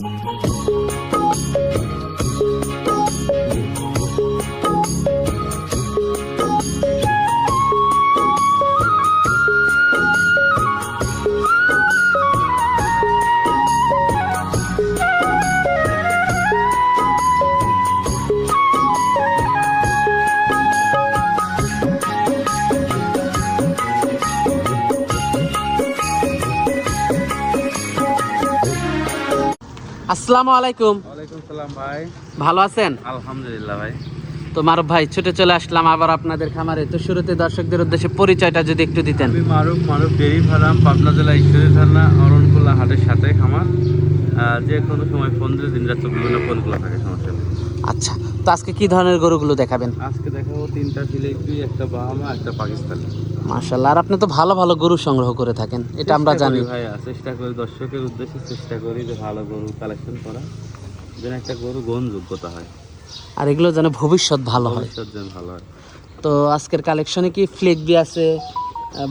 Música আসসালামু আলাইকুম। ওয়ালাইকুম সালাম ভাই। ভালো আছেন? আলহামদুলিল্লাহ ভাই। তো মারুফ ভাই ছুটে চলে আসলাম আবার আপনাদের খামারে। তো শুরুতে দর্শকদের উদ্দেশ্যে পরিচয়টা যদি একটু দিতেন। আমি মারুফ মারুফ ডেরি ফার্ম পাবনা জেলা ঈশ্বরী থানা অরণকুলা হাটের সাথে খামার। যে কোনো সময় ফোন দিলে দিন রাত চব্বিশ ঘণ্টা ফোন খোলা থাকে সমস্যা নেই। আচ্ছা। তো আজকে কি ধরনের গরুগুলো দেখাবেন? আজকে দেখাবো তিনটা ফিলিপি একটা বাহামা একটা পাকিস্তানি। মার্শাল্লাহ আর আপনি তো ভালো ভালো গরু সংগ্রহ করে থাকেন এটা আমরা জানি। ভাইয়া চেষ্টা করি দর্শকের উদ্দেশ্যে চেষ্টা করি যে ভালো গরু কালেকশন করা যেন একটা গরু গ্রহণযোগ্যতা হয়। আর এগুলো যেন ভবিষ্যৎ ভালো হয়। ভবিষ্যৎ যেন ভালো হয়। তো আজকের কালেকশনে কি ফ্লেগবি আছে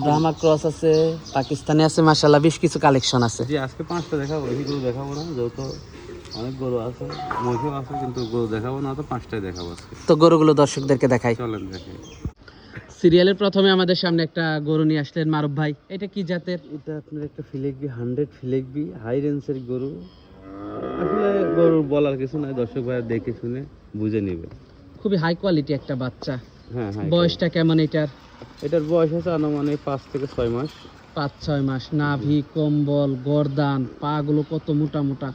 ব্রাহ্মা ক্রস আছে পাকিস্তানি আছে মার্শাল্লাহ বেশ কিছু কালেকশন আছে। জি আজকে পাঁচটা দেখাবো এই গরু দেখাবো না যেহেতু অনেক গরু আছে মহিষও আছে কিন্তু গরু দেখাবো না তো পাঁচটাই দেখাবো আজকে। তো গরুগুলো দর্শকদেরকে দেখাই। চলেন দেখে। সিরিয়ালের প্রথমে আমাদের সামনে একটা গরু নিয়ে আসলেন মারুফ ভাই। এটা কি জাতের? এটা আপনার একটা ফিলেকবি হান্ড্রেড ফিলেকবি হাই রেঞ্জের গরু। আসলে গরু বলার কিছু নাই দর্শক ভাই দেখে শুনে বুঝে নেবে। খুবই হাই কোয়ালিটি একটা বাচ্চা। হ্যাঁ হ্যাঁ বয়সটা কেমন এটার? এটার বয়স আছে আনুমানিক পাঁচ থেকে ছয় মাস। পাঁচ ছয় মাস নাভি কম্বল গরদান পা গুলো কত মোটা মোটা।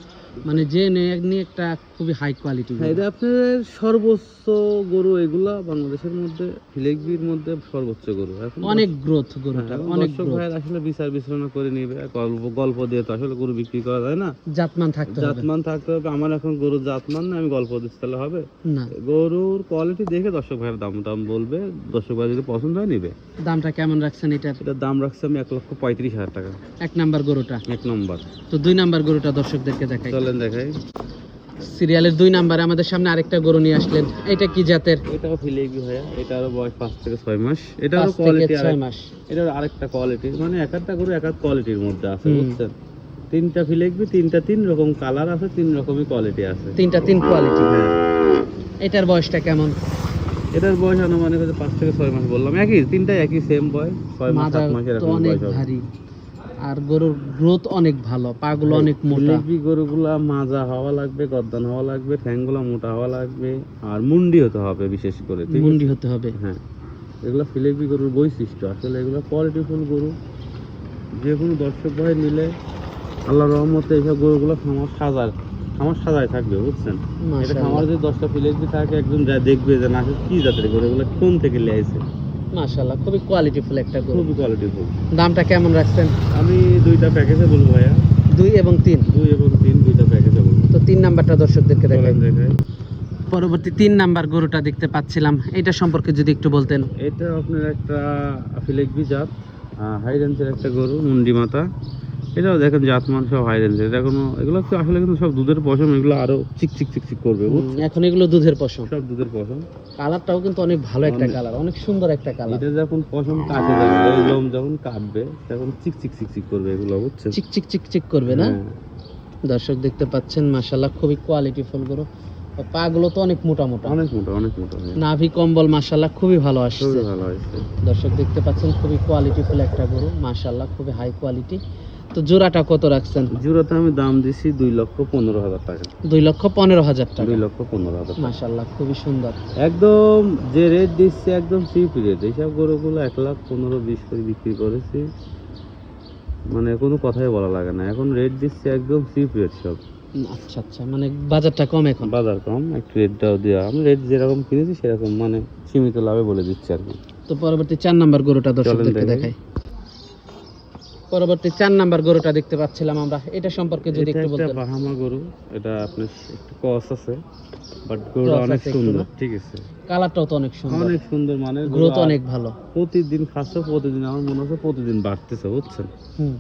মানে যে নে- নিয়ে একটা খুবই হাই কোয়ালিটি হ্যাঁ এটা আপনার সর্বোচ্চ গরু এগুলা বাংলাদেশের মধ্যে ফিলেকবির মধ্যে সর্বোচ্চ গরু। এখন অনেক গ্রোথ গরুটা হ্যাঁ, অনেক ভাইয়ের আসলে বিচার বিশ্লেষণ করে নিবে গল্প গল্প দিয়ে তো আসলে গরু বিক্রি করা যায় না। জাতমান থাকতে হবে। জাতমান থাকতে হবে আমার এখন গরুর জাতমান না আমি গল্প দিতে তাহলে হবে। না। গরুর কোয়ালিটি দেখে দর্শক ভাইয়ের দাম দাম বলবে দর্শক ভাই যদি পছন্দ হয় নিবে। দামটা কেমন রাখছেন এটা এটার দাম রাখছে আমি এক লক্ষ পঁয়ত্রিশ হাজার টাকা। এক নাম্বার গরুটা? এক নম্বর। তো দুই নাম্বার গরুটা দর্শকদেরকে দেখাই। চলেন দেখাই। সিরিয়ালের দুই নাম্বারে আমাদের সামনে আরেকটা গরু নিয়ে আসলেন। এটা কি জাতের? এটাও ফিলেবি ভাইয়া। এটারও বয়স পাঁচ থেকে ছয় মাস। পাঁচ থেকে কোয়ালিটি ছয় মাস। এটার আরেকটা কোয়ালিটি মানে এক একটা গরু এক এক কোয়ালিটির মধ্যে আছে হুম। বুঝছেন? তিনটা ফিলেকবি তিনটা তিন রকম কালার আছে তিন রকমই কোয়ালিটি আছে। তিনটা তিন কোয়ালিটি হ্যাঁ। এটার বয়সটা কেমন? এটার বয়স আনুমানিক হচ্ছে পাঁচ থেকে ছয় মাস বললাম। একই তিনটা একই সেম বয়স ছয় মাস সাত মাস এরকম অনেক ভারী। আর গরুর গ্রোথ অনেক ভালো পাগুলো অনেক মোটা। গরুগুলা মাজা হওয়া লাগবে গদ্দান হওয়া লাগবে ঠ্যাংগুলা মোটা হওয়া লাগবে আর মুন্ডি হতে হবে বিশেষ করে মুন্ডি হতে হবে। হ্যাঁ। এগুলো ফিলেকবি গরুর বৈশিষ্ট্য। আসলে এগুলো কোয়ালিটিফুল গরু। যে কোনো দর্শক ভাই নিলে আল্লাহ রহমতে এইসব গরুগুলো খামার সাজায় খামার সাজায় থাকবে বুঝছেন? এটা খামার যদি দশটা ফিলেকবি থাকে একজন যা দেখবে যে না কি জাতের গরু এগুলো কোন থেকে লিয়েছে মাশাআল্লাহ খুবই কোয়ালিটিফুল একটা গরু। খুবই কোয়ালিটিফুল দামটা কেমন রাখছেন? আমি দুইটা প্যাকেজে বলব ভাইয়া। দুই এবং তিন? দুই এবং তিন দুইটা প্যাকেজে বলব। তো তিন নাম্বারটা দর্শকদেরকে দেখাই। পরবর্তী তিন নাম্বার গরুটা দেখতে পাচ্ছিলাম। এটা সম্পর্কে যদি একটু বলতেন। এটা আপনার একটা ফিলেকবি জাত হাই রেঞ্জের একটা গরু মুন্ডি মাথা। এটাও দেখেন জাতমান সব হাই রেঞ্জের এটা কোনো এগুলো তো আসলে কিন্তু সব দুধের পশম এগুলো আরও চিক চিক চিক চিক করবে? এখন এগুলো দুধের পশম। সব দুধের পশম। কালারটাও কিন্তু অনেক ভালো একটা কালার অনেক সুন্দর একটা কালার। এটা যখন পশম কাটে যাবে লোম যখন কাটবে তখন চিক চিক চিক চিক করবে এগুলো বুঝছেন? চিক চিক চিক চিক করবে না? হ্যাঁ, দর্শক দেখতে পাচ্ছেন মাশাল্লাহ খুবই কোয়ালিটি ফুলগুলো। তো অনেক মোটা মোটা। অনেক মোটা অনেক মোটা হয়ে। নাভি কম্বল মাশাল্লাহ খুবই ভালো আসছে। খুবই ভালো আসছে। দর্শক দেখতে পাচ্ছেন খুবই কোয়ালিটি ফুল একটা গরু মাশাল্লাহ খুবই হাই কোয়ালিটি তো জোড়াটা কত রাখছেন? জোড়াতে আমি দাম দিছি দুই লক্ষ পনেরো হাজার টাকা। দুই লক্ষ পনেরো হাজার টাকা। দুই লক্ষ পনেরো হাজার টাকা। মাশাল্লাহ খুবই সুন্দর। একদম যে রেট দিচ্ছে একদম চিপ রেট এইসব গরুগুলো এক লাখ পনেরো বিশ করে বিক্রি করেছি। মানে কোনো কথাই বলা লাগে না। এখন রেট দিচ্ছে একদম চিপ রেট সব। আচ্ছা আচ্ছা মানে বাজারটা কম এখন? বাজার কম একটু রেটটাও দেওয়া আমি রেট যেরকম কিনেছি সেরকম মানে সীমিত লাভে বলে দিচ্ছি আর কি। তো পরবর্তী চার নাম্বার গরুটা দর্শকদেরকে দেখাই। পরবর্তী চার নাম্বার গরুটা দেখতে পাচ্ছিলাম আমরা। এটা সম্পর্কে যদি এটা একটু বলতেন। বাহামা গরু। এটা আপনার একটু কস আছে বাট গরুটা অনেক সুন্দর ঠিক আছে। কালারটাও তো অনেক সুন্দর। অনেক সুন্দর মানে গ্রোথ অনেক ভালো। প্রতিদিন খাচ্ছে প্রতিদিন আমার মনে হচ্ছে প্রতিদিন বাড়তেছে বুঝছেন? হুম।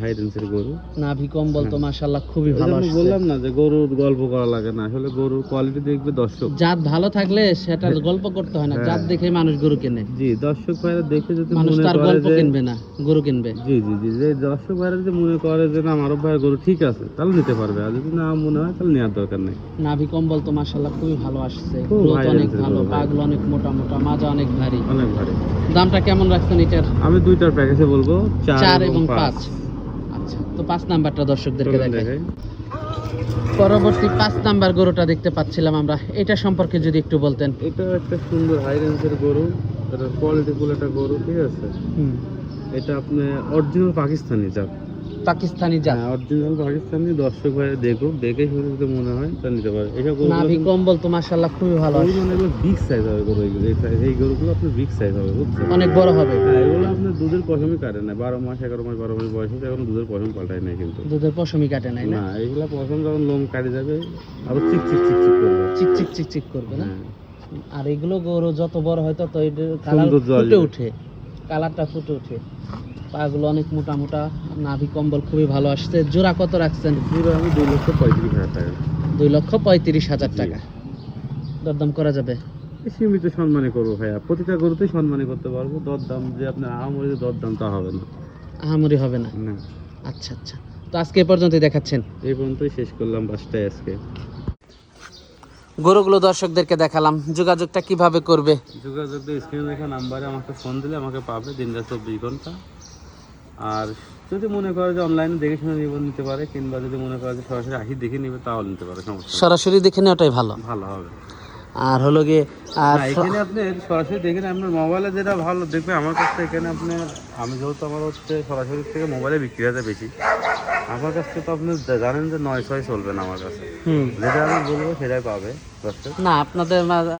হাই রেঞ্জের গরু। নাভি কম্বল তো মাশাল্লাহ খুবই ভালো আসছে। বললাম না যে গরুর গল্প করা লাগে না আসলে গরুর কোয়ালিটি দেখবে দর্শক। জাত ভালো থাকলে সেটা গল্প করতে হয় না হ্যাঁ। জাত দেখে মানুষ গরু কেনে। জি দর্শক ভাইরা দেখে যদি মানুষ মনে তার করে গল্প যে কিনবে না গরু কিনবে। জি জি জি যে দর্শক ভাইরা যদি মনে করে যে না আমার ভাইয়ের গরু ঠিক আছে তাহলে নিতে পারবে। আর যদি না মনে হয় তাহলে নেওয়ার দরকার নেই। নাভি কম্বল তো মাশাল্লাহ খুবই ভালো আসছে। খুব গ্রোথ high অনেক range এর ভালো গরু ভাই। অনেক মোটা মোটা মাজা অনেক ভারী। অনেক ভালো দামটা কেমন রাখছেন এটার? আমি দুইটার প্যাকেজে বলব চার এবং পাঁচ। আচ্ছা তো পাঁচ নাম্বারটা দর্শকদেরকে দেখাই। পরবর্তী পাঁচ নাম্বার গরুটা দেখতে পাচ্ছিলাম আমরা। এটা সম্পর্কে যদি একটু বলতেন। এটা একটা সুন্দর হাই রেঞ্জের গরু। এটা কোয়ালিটিফুল একটা গরু ঠিক আছে? এটা আপনি অরিজিনাল পাকিস্তানি জাত পাকিস্তানি জাত? অরিজিনাল পাকিস্তানি দর্শক ভাই দেখুক দেখে শুনে যদি মনে হয় তা নিতে পারে। এইসব গরুগুলো নাভি কম্বল তো মাশাল্লাহ খুবই ভালো গরু আসছে। মানে এগুলো বিগ সাইজ হবে গরু এগুলো। এই গরুগুলো আপনার বিগ সাইজ হবে বুঝছেন? অনেক বড় হবে। হ্যাঁ এগুলো আপনার দুধের পশমই কাটে না। বারো মাস এগারো মাস বারো মাস বয়স এখন দুধের পশম পাল্টায় নাই কিন্তু। দুধের পশমই কাটে নাই না? না এইগুলা পশম যখন লোম কাটে যাবে আরও চিক চিক চিক চিক করবে। চিক চিক চিক চিক করবে না? হ্যাঁ। আর এগুলো গরু যত বড় হয় তত কালার ফুটে ওঠে। কালারটা ফুটে ওঠে। পাগুলো অনেক মোটা মোটা নাভি কম্বল খুবই ভালো আসছে। জোড়া কত রাখছেন? পুরো আমি দুই লক্ষ পঁয়ত্রিশ হাজার টাকা। দুই লক্ষ পঁয়ত্রিশ হাজার টাকা। দরদাম করা যাবে? সীমিত সম্মানে করব ভাইয়া। প্রতিটা গরুতেই সম্মানে করতে পারব। দরদাম যে আপনার আহামরি দরদাম তা হবে না। আহামরি হবে না? না। আচ্ছা আচ্ছা। তো আজকে এ পর্যন্তই দেখাচ্ছেন? এই পর্যন্তই শেষ করলাম বাসটায় আজকে। গরুগুলো দর্শকদেরকে দেখালাম। যোগাযোগটা কীভাবে করবে? যোগাযোগ স্ক্রিনে লেখা নাম্বারে আমাকে ফোন দিলে আমাকে পাবে দিন রাত চব্বিশ ঘণ্টা। আর যদি মনে করে যে অনলাইনে দেখে শুনে নিব নিতে পারে কিংবা যদি মনে করে যে সরাসরি আসি দেখে নিবে তাও নিতে পারে সমস্যা সরাসরি দেখে নেওয়াটাই ভালো। ভালো হবে। আর হলো গিয়ে আর এখানে আপনি সরাসরি দেখেন আপনার মোবাইলে যেটা ভালো দেখবে আমার কাছ এখানে আপনার আমি যেহেতু আমার হচ্ছে সরাসরি থেকে মোবাইলে বিক্রি হতে বেশি আমার কাছ থেকে তো আপনি জানেন যে নয় ছয় চলবে না আমার কাছে। যেটা আমি বলব সেটাই পাবে। না আপনাদের মা-